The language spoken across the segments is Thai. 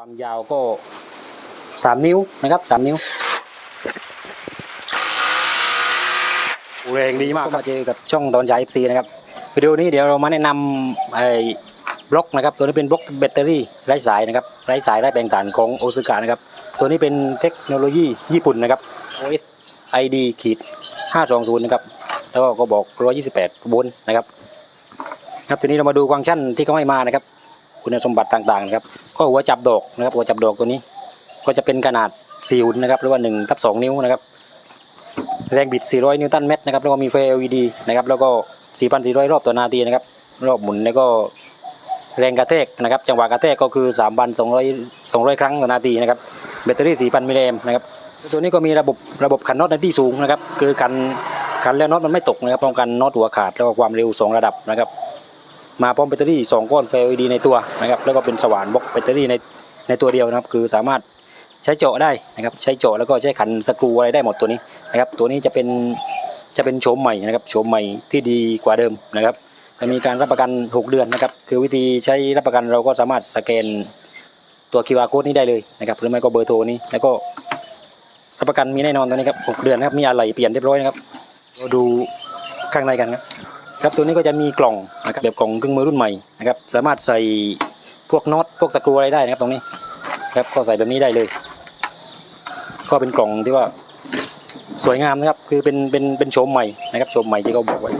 ความยาวก็สามนิ้วนะครับสามนิ้วแรงดีมากก็มาเจอกับช่องตอนฉาย FC นะครับวิดีโอนี้เดี๋ยวเรามาแนะนำไอ้บล็อกนะครับ ตัวนี้เป็นบล็อกแบตเตอรี่ไร้สายนะครับไร้สายไร้แบ่งฐานของโอซ k กะนะครับ ตัวนี้เป็นเทคโนโลยีญี่ปุ่นนะครับ OS ID ขีด520 นะครับ แล้วก็บอก 128 โวลต์นะครับ ครับทีนี้เรามาดูฟังก์ชันที่เขาให้มานะครับ คุณสมบัติต่างๆนะครับก็หัวจับดอกนะครับ หัวจับดอกตัวนี้ ก็จะเป็นขนาด4หุ่นนะครับหรือว่า1ทับ2นิ้วนะครับ แรงบิด 400 นิวตันเมตรนะครับแล้วก็มีไฟ LED นะครับแล้วก็ 4,400 รอบต่อนาทีนะครับ รอบหมุนแล้วก็แรงกระแทกนะครับ จังหวะกระแทกก็คือ 3,200 200 ครั้งต่อนาทีนะครับแบตเตอรี่ 4,000 มิลลิแอมป์นะครับตัวนี้ก็มีระบบระบบขันน็อตในที่สูงนะครับ คือขันขันแล้วน็อตมันไม่ตกนะครับป้องกันน็อตหัวขาดแล้วก็ความเร็ว 2 ระดับนะครับ มาพร้อมแบตเตอรี่2ก้อนไฟ LED ในตัวนะครับแล้วก็เป็นสว่านบล็อกแบตเตอรี่ในในตัวเดียวนะครับ คือสามารถใช้เจาะได้นะครับใช้เจาะแล้วก็ใช้ขันสกรูอะไรได้หมดตัวนี้นะครับตัวนี้จะเป็นจะเป็นโฉมใหม่นะครับโฉมใหม่ที่ดีกว่าเดิมนะครับจะมีการรับประกัน 6 เดือนนะครับคือวิธีใช้รับประกันเราก็สามารถสแกนตัว QR code นี้ได้เลยนะครับหรือไม่ก็เบอร์โทรนี้แล้วก็รับประกันมีแน่นอนตัวนี้ครับ6เดือนนะครับมีอะไรเปลี่ยนเรียบร้อยนะครับเราดูข้างในกันครับ ครับตัวนี้ก็จะมีกล่องนะครับแบบกล่องเครื่องมือรุ่นใหม่นะครับสามารถใส่พวกน็อตพวกสกรูอะไรได้นะครับตรงนี้ครับก็ใส่แบบนี้ได้เลย ก็เป็นกล่องที่ว่าสวยงามนะครับคือเป็นเป็นเป็นโฉมใหม่นะครับโฉมใหม่ที่เขาบอกไว้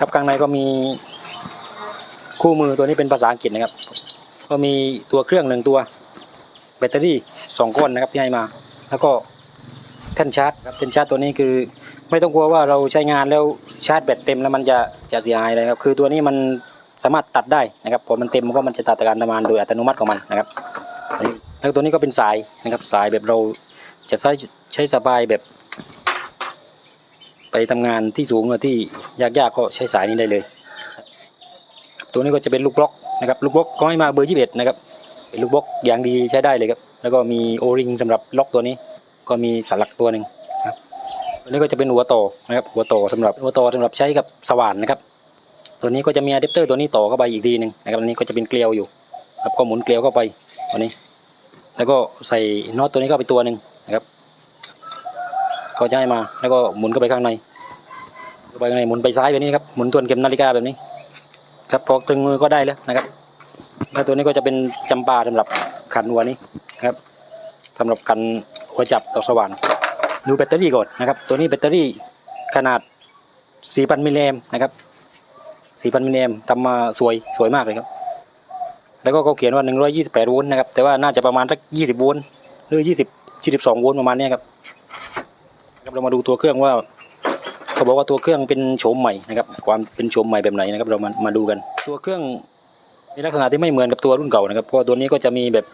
ครับข้างในก็มีคู่มือตัวนี้เป็นภาษาอังกฤษนะครับ ก็มีตัวเครื่องหนึ่งตัว แบตเตอรี่สองก้อนนะครับที่ให้มา แล้วก็ ท่นชาร์จครับท่นชาร์จตัวนี้คือไม่ต้องกลัวว่าเราใช้งานแล้วชาร์จแบตเต็มแล้วมันจะจะเสียหายเลยครับคือตัวนี้มันสามารถตัดได้นะครับพอมันเต็มมันก็มันจะตัดการทำงานโดยอัตโนมัติของมันนะครับแล้วตัวนี้ก็เป็นสายนะครับสายแบบเราจะใช้ใช้สบายแบบ ไปทำงานที่สูงหรือที่ยากๆก็ใช้สายนี้ได้เลย ตัวนี้ก็จะเป็นลูกบล็อกนะครับลูกบล็อกก็ให้มาเบอร์21นะครับเป็นลูกบล็อกอย่างดีใช้ได้เลยครับแล้วก็มีโอริงสำหรับล็อกตัวนี้ ก็มีสลักตัวหนึ่งครับตัวนี้ก็จะเป็นหัวต่อนะครับหัวต่อสำหรับหัวต่อสำหรับใช้กับสว่านนะครับ ตัวนี้ก็จะมีอะแดปเตอร์ตัวนี้ต่อเข้าไปอีกทีหนึ่งนะครับอันนี้ก็จะเป็นเกลียวอยู่ครับก็หมุนเกลียวเข้าไปตัวนี้ แล้วก็ใส่น็อตตัวนี้เข้าไปตัวหนึ่งนะครับก็จะให้มาแล้วก็หมุนเข้าไปข้างในเข้าไปข้างในหมุนไปซ้ายแบบนี้ครับหมุนทวนเข็มนาฬิกาแบบนี้ ครับพอตึงมือก็ได้แล้วนะครับแล้วตัวนี้ก็จะเป็นจำปาสำหรับขันหัวนี้นะครับสำหรับขัน หัวจับต่อสว่านดูแบตเตอรี่ก่อนนะครับ ตัวนี้แบตเตอรี่ขนาด 4,000 มิลลิแอมนะครับ4,000 มิลลิแอมทำมาสวยสวยมากเลยครับ แล้วก็เขาเขียนว่า 128 โวลต์นะครับ แต่ว่าน่าจะประมาณสัก 20 โวลต์หรือ 20 22 โวลต์ประมาณนี้ครับเรามาดูตัวเครื่องว่าเขาบอกว่าตัวเครื่องเป็นโฉมใหม่นะครับ ความเป็นโฉมใหม่แบบไหนนะครับ เรามามาดูกัน ตัวเครื่องในลักษณะที่ไม่เหมือนกับตัวรุ่นเก่านะครับ เพราะตัวนี้ก็จะมีแบบ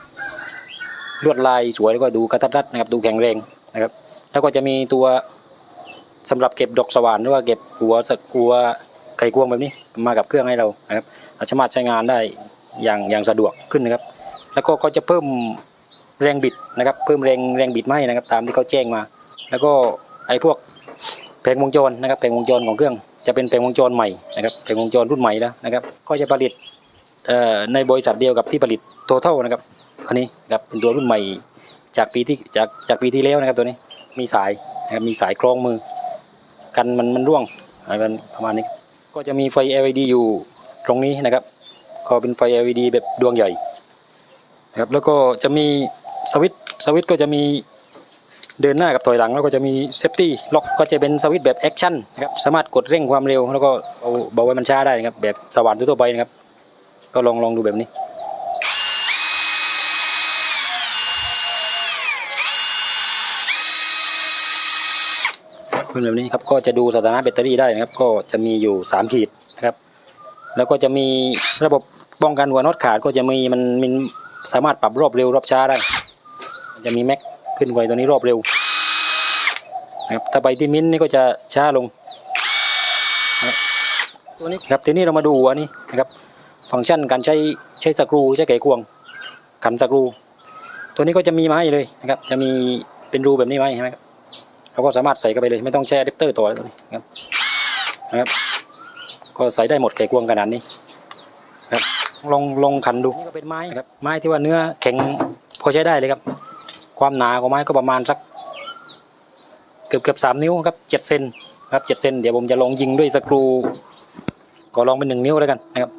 ลวดลายสวยแล้วก็ดูกระทัดรัดนะครับดูแข็งแรงนะครับ แล้วก็จะมีตัวสำหรับเก็บดอกสว่านหรือว่าเก็บหัวสกหัวไข่กวงแบบนี้มากับเครื่องให้เรานะครับเราสามารถใช้งานได้อย่างอย่างสะดวกขึ้นนะครับ แล้วก็เขาจะเพิ่มแรงบิดนะครับ เพิ่มแรงแรงบิดไม่นะครับ ตามที่เขาแจ้งมา แล้วก็ไอ้พวกแผงวงจรนะครับแผงวงจรของเครื่องจะเป็นแผงวงจรใหม่นะครับแผงวงจรรุ่นใหม่แล้วนะครับ ก็จะผลิต ในบริษัทเดียวกับที่ผลิตโทเทลนะครับอันนี้ครับเป็นตัวรุ่นใหม่จากปีที่จากจากปีที่แล้วนะครับตัวนี้มีสายนะครับมีสายคล้องมือ กันมันมันร่วงอะไรประมาณนี้ ก็จะมีไฟ LED อยู่ตรงนี้นะครับ ก็เป็นไฟ LED แบบดวงใหญ่นะครับแล้วก็จะมีสวิตสวิตก็จะมีเดินหน้ากับถอยหลัง แล้วก็จะมีเซฟตี้ล็อกก็จะเป็นสวิตช์แบบแอคชั่นนะครับสามารถกดเร่งความเร็ว แล้วก็เอาเบาไว้มันช้าได้นะครับแบบสว่านทั่วไปนะครับ ก็ลองลองดูแบบนี้เป็นแบบนี้ครับก็จะดูสถานะแบตเตอรี่ได้นะครับ ก็จะมีอยู่สามขีดนะครับ แล้วก็จะมีระบบป้องกันหัวน็อตขาดก็จะมีมันมันสามารถปรับรอบเร็วรอบช้าได้จะมีแม็กขึ้นไว้ตัวนี้รอบเร็วนะครับถ้าไปที่มิ้นท์นี่ก็จะช้าลงนะตัวนี้ครับทีนี้เรามาดูหัวนี้นะครับ ฟังก์ชันการใช้ใช้สกรูใช้ไขควงขันสกรู ตัวนี้ก็จะมีไม้เลยนะครับ จะมีเป็นรูแบบนี้ไหมให้ไหมครับเราก็สามารถใส่เข้าไปเลยไม่ต้องแช่อะแดปเตอร์ต่อแล้วตัวนี้นะครับนะครับ ก็ใส่ได้หมดไขควงขนาดนี้นะครับลองลองขันดูนี่ก็เป็นไม้ครับไม้ที่ว่าเนื้อแข็งพอใช้ได้เลยครับ ความหนาของไม้ก็ประมาณสักเกือบเกือบสามนิ้วครับเจ็ดเซนครับเจ็ดเซนเดี๋ยวผมจะลองยิงด้วยสกรู ก็ลองเป็นหนึ่งนิ้วแล้วกันนะครับ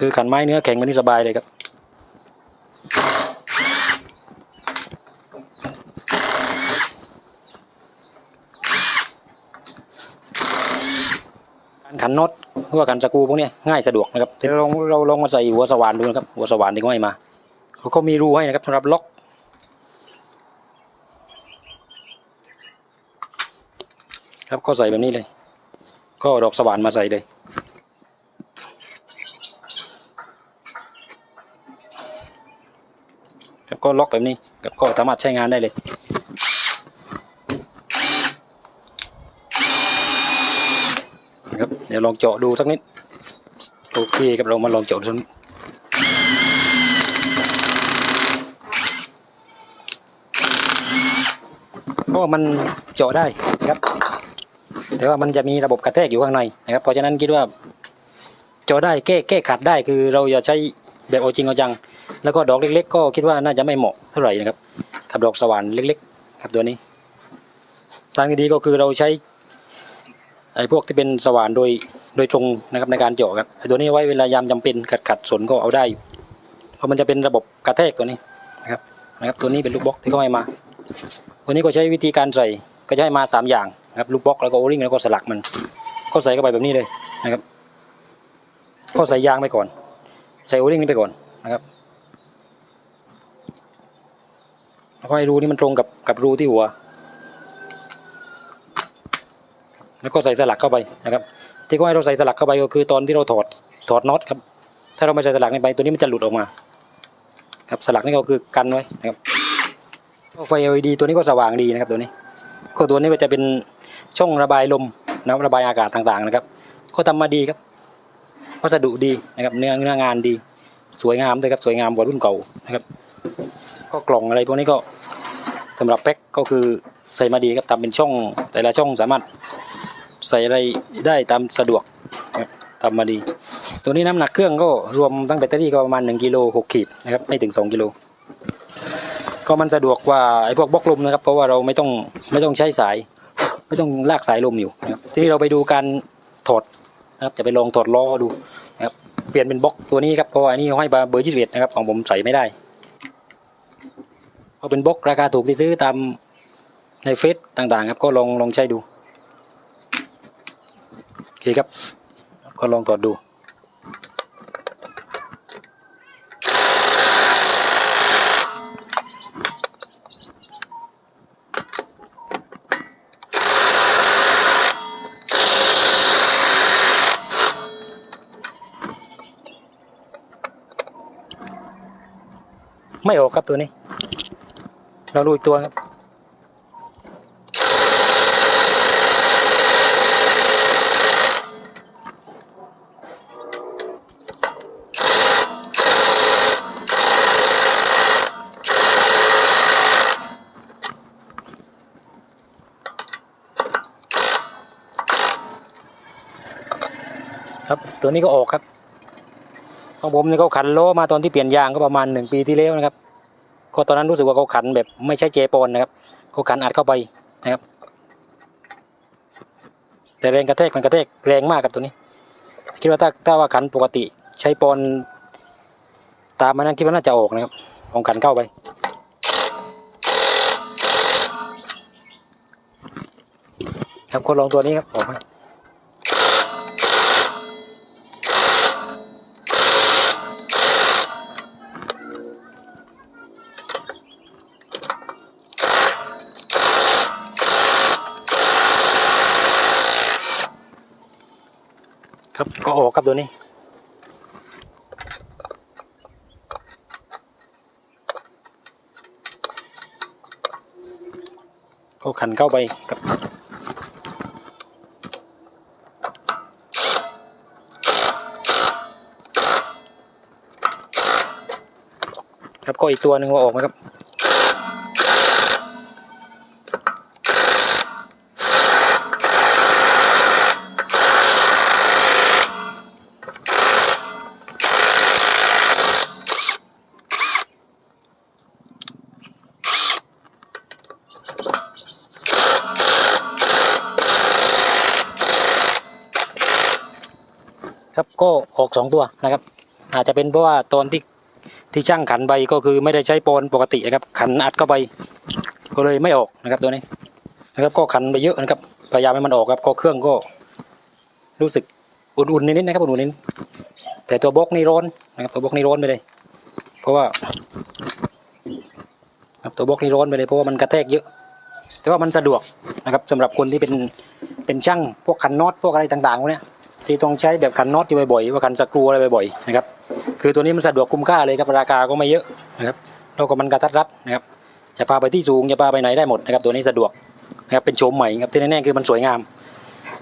คือขันไม้เนื้อแข็งมันนี่สบายเลยครับ การขันน็อตหรือว่าขันสกรูพวกนี้ง่ายสะดวกนะครับเดี๋ยวเราลองเราลองมาใส่หัวสว่านดูนะครับ หัวสว่านที่เขาให้มา เขาก็มีรูให้นะครับสำหรับล็อก ครับก็ใส่แบบนี้เลย ก็ดอกสว่านมาใส่เลย ครับก็ล็อกแบบนี้ครับก็สามารถใช้งานได้เลยครับเดี๋ยวลองเจาะดูสักนิดโอเคครับเรามาลองเจาะดูสักนิดก็มันเจาะได้ครับ แต่ว่ามันจะมีระบบกระแทกอยู่ข้างในนะครับ เพราะฉะนั้นคิดว่าเจาะได้แก้แก้ขัดได้คือเราอย่าใช้แบบเอาจริงเอาจัง แล้วก็ดอกเล็ก ๆ ก็คิดว่าน่าจะไม่เหมาะเท่าไหร่นะครับกับดอกสว่านเล็ก ๆ ครับตัวนี้ ทางที่ดีก็คือเราใช้ไอ้พวกที่เป็นสว่านโดยโดยตรงนะครับในการเจาะครับตัวนี้ไว้เวลายามจำเป็นขัดขัดสนก็เอาได้อยู่เพราะมันจะเป็นระบบกระแทกตัวนี้นะครับนะครับตัวนี้เป็นลูกบล็อกที่เขาให้มา วันนี้ก็ใช้วิธีการใส่ก็จะให้มาสามอย่าง นะครับลูกบล็อกแล้วก็โอริงแล้วก็สลักมันก็ใส่เข้าไปแบบนี้เลยนะครับก็ใส่ยางไปก่อน ใส่โอริงนี่ไปก่อนนะครับแล้วก็ให้รูนี่มันตรงกับกับรูที่หัว แล้วก็ใส่สลักเข้าไปนะครับ ที่เขาให้เราใส่สลักเข้าไปก็คือตอนที่เราถอดถอดน็อตครับ ถ้าเราไม่ใส่สลักนี่ไปตัวนี้มันจะหลุดออกมา ครับสลักนี่ก็คือกันไว้นะครับไฟ LED ตัวนี้ก็สว่างดีนะครับตัวนี้ก็ตัวนี้ก็จะเป็น ช่องระบายลมนะระบายอากาศต่างๆนะครับ ก็ทำมาดีครับวัสดุดีนะครับเนื้อเนื้องานดี สวยงามด้วยครับสวยงามกว่ารุ่นเก่านะครับ ก็กล่องอะไรพวกนี้ก็สำหรับแพ็คก็คือใส่มาดีครับทำเป็นช่อง แต่ละช่องสามารถใส่อะไรได้ตามสะดวกทำมาดี ตัวนี้น้ำหนักเครื่องก็รวมตั้งแบตเตอรี่ก็ประมาณ1กิโล6ขีดนะครับไม่ถึง 2กิโลก็มันสะดวกกว่าไอ้พวกบล็อกลมนะครับ เพราะว่าเราไม่ต้องไม่ต้องใช้สาย ไม่ต้องลากสายลมอยู่นะครับทีนี้เราไปดูการถอดนะครับจะไปลองถอดล้อดูนะครับเปลี่ยนเป็นบล็อกตัวนี้ครับเพราะอันนี้เขาให้มาเบอร์21นะครับของผมใส่ไม่ได้เพราะเป็นบล็อกราคาถูกที่ซื้อตามในเฟซต่างๆ ครับก็ลองลองใช้ดูโอเคครับก็ลองตรวจดู ไม่ออกครับตัวนี้ เราดูอีกตัวครับครับ ตัวนี้ก็ออกครับ ของผมนี่เขาขันล้อมาตอนที่เปลี่ยนยางก็ประมาณหนึ่งปีที่แล้วนะครับก็ตอนนั้นรู้สึกว่าเขาขันแบบไม่ใช่เจปอนนะครับเขาขันอัดเข้าไปนะครับ แต่แรงกระแทกมันกระแทกแรงมากครับตัวนี้ คิดว่าถ้าถ้าว่าขันปกติใช้ปอน ตามมันนั้นคิดว่าน่าจะออกนะครับของขันเข้าไปครับคนลองตัวนี้ครับออกไห ครับก็ออกครับตัวนี้ ก็ขันเข้าไปกับครับก็อีกตัวหนึ่งว่าออกไหมครับ ครับก็ออกสองตัวนะครับ อาจจะเป็นเพราะว่าตอนที่ที่ช่างขันใบก็คือไม่ได้ใช้โปนปกตินะครับ ขันอัดเข้าไปก็เลยไม่ออกนะครับตัวนี้นะครับก็ขันไปเยอะนะครับพยายามให้มันออกครับก็เครื่องก็รู้สึกอุ่นๆนิดๆนะครับอุ่นๆนิดแต่ตัวบล็อกนี่ร้อนนะครับตัวบล็อกนี่ร้อนไปเลย เพราะว่าครับตัวบล็อกนี่ร้อนไปเลยเพราะว่ามันกระแทกเยอะ แต่ว่ามันสะดวกนะครับสำหรับคนที่เป็นเป็นช่างพวกขันน็อตพวกอะไรต่างๆพวกเนี้ย ที่ต้องใช้แบบขันน็อตอยู่บ่อยๆว่าขันสกรูอะไรบ่อยๆนะครับคือตัวนี้มันสะดวกคุ้มค่าเลยครับราคาก็ไม่เยอะนะครับแล้วก็มันกระทัดรัดนะครับจะพาไปที่สูงจะพาไปไหนได้หมดนะครับตัวนี้สะดวกนะครับเป็นโฉมใหม่ครับที่แน่ๆคือมันสวยงาม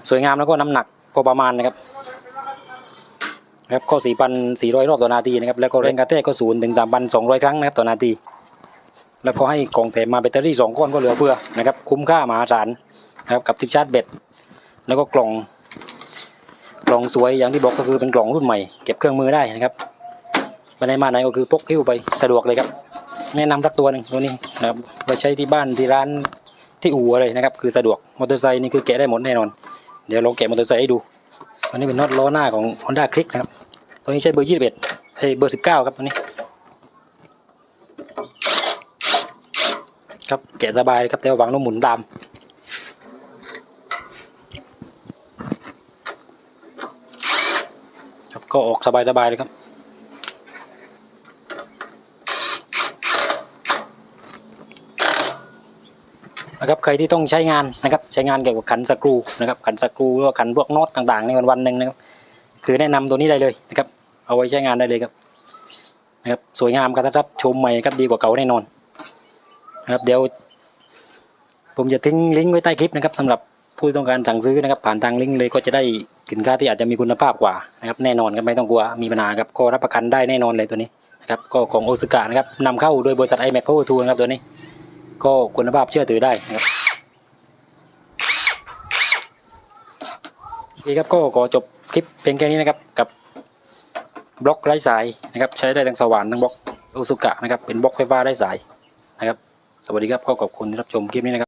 สวยงามแล้วก็น้ำหนักพอประมาณนะครับนะครับก็สี่พันสี่ร้อยรอบต่อนาทีนะครับ แล้วก็แรงกระแทกก็ศูนย์ถึงสามพันสองร้อยครั้งนะครับต่อนาที แล้วก็ให้กล่องแถมมาแบตเตอรี่สองก้อนก็เหลือเฟือนะครับ คุ้มค่ามหาศาลนะครับกับทิปชาร์จแบตแล้วก็กล่อง กล่องสวยอย่างที่บอกก็คือเป็นกล่องรุ่นใหม่เก็บเครื่องมือได้นะครับไปไหนมาไหนก็คือพกหิ้วไปสะดวกเลยครับ แนะนำสักตัวหนึ่งตัวนี้นะครับไปใช้ที่บ้านที่ร้านที่อู่อะไรนะครับ คือสะดวกมอเตอร์ไซค์นี่คือแกะได้หมดแน่นอน เดี๋ยวลองแกะมอเตอร์ไซค์ให้ดูตัวนี้เป็นน็อตล้อหน้าของ Honda Click นะครับตัวนี้ใช้เบอร์ยี่สิบเอ็ดเอ้เบอร์สิบเก้าครับตัวนี้ ครับแกะสบายเลยครับแต่ว่าวางแล้วหมุนตาม ครับ ก็ออกสบายสบายๆเลยครับ นะครับใครที่ต้องใช้งานนะครับใช้งานเกี่ยวกับขันสกรูนะครับขันสกรูหรือว่าขันพวกน็อตต่างๆในวันวันหนึ่งนะครับคือแนะนำตัวนี้ได้เลยนะครับ เอาไว้ใช้งานได้เลยครับนะครับสวยงามกระทัดรัดชมใหม่ครับดีกว่าเก่าแน่นอนนะครับเดี๋ยวผมจะทิ้งลิงก์ไว้ใต้คลิปนะครับสำหรับผู้ต้องการสั่งซื้อนะครับ ผ่านทางลิงก์เลยก็จะได้ สินค้าที่อาจจะมีคุณภาพกว่านะครับแน่นอนครับไม่ต้องกลัวมีปัญหาครับก็รับประกันได้แน่นอนเลยตัวนี้นะครับก็ของโอซึกะนะครับนำเข้าโดยบริษัท iMac Power Tool นะครับตัวนี้ ก็คุณภาพเชื่อถือได้นะครับโอเคครับก็ขอจบคลิปเพียงแค่นี้นะครับกับบล็อกไร้สายนะครับใช้ได้ทั้งสว่านทั้งบล็อกโอซุกะนะครับเป็นบล็อกไฟฟ้าไร้สายนะครับสวัสดีครับก็ขอบคุณที่รับชมคลิปนี้นะครับ